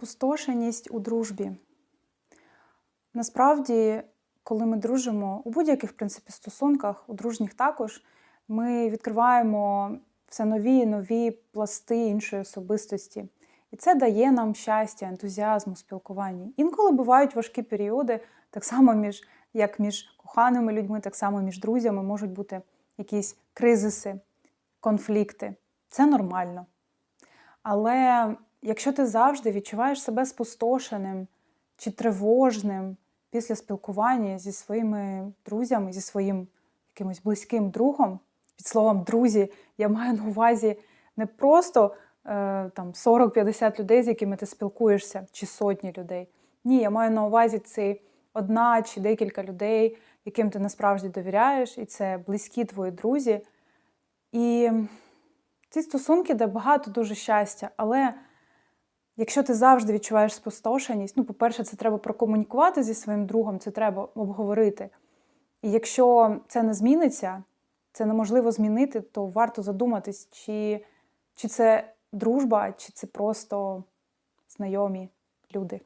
Спустошеність у дружбі. Насправді, коли ми дружимо у будь-яких в принципі стосунках, у дружніх також, ми відкриваємо все нові і нові пласти іншої особистості. І це дає нам щастя, ентузіазм у спілкуванні. Інколи бувають важкі періоди, так само між як між коханими людьми, так само між друзями можуть бути якісь кризиси, конфлікти. Це нормально. Але якщо ти завжди відчуваєш себе спустошеним чи тривожним після спілкування зі своїми друзями, зі своїм якимось близьким другом, під словом друзі, я маю на увазі не просто е, там 40-50 людей, з якими ти спілкуєшся, чи сотні людей. Ні, я маю на увазі це одна чи декілька людей, яким ти насправді довіряєш, і це близькі твої друзі. І ці стосунки, де багато дуже щастя, але якщо ти завжди відчуваєш спустошеність, ну, по-перше, це треба прокомунікувати зі своїм другом, це треба обговорити. І якщо це не зміниться, це неможливо змінити, то варто задуматись, чи, чи це дружба, чи це просто знайомі люди.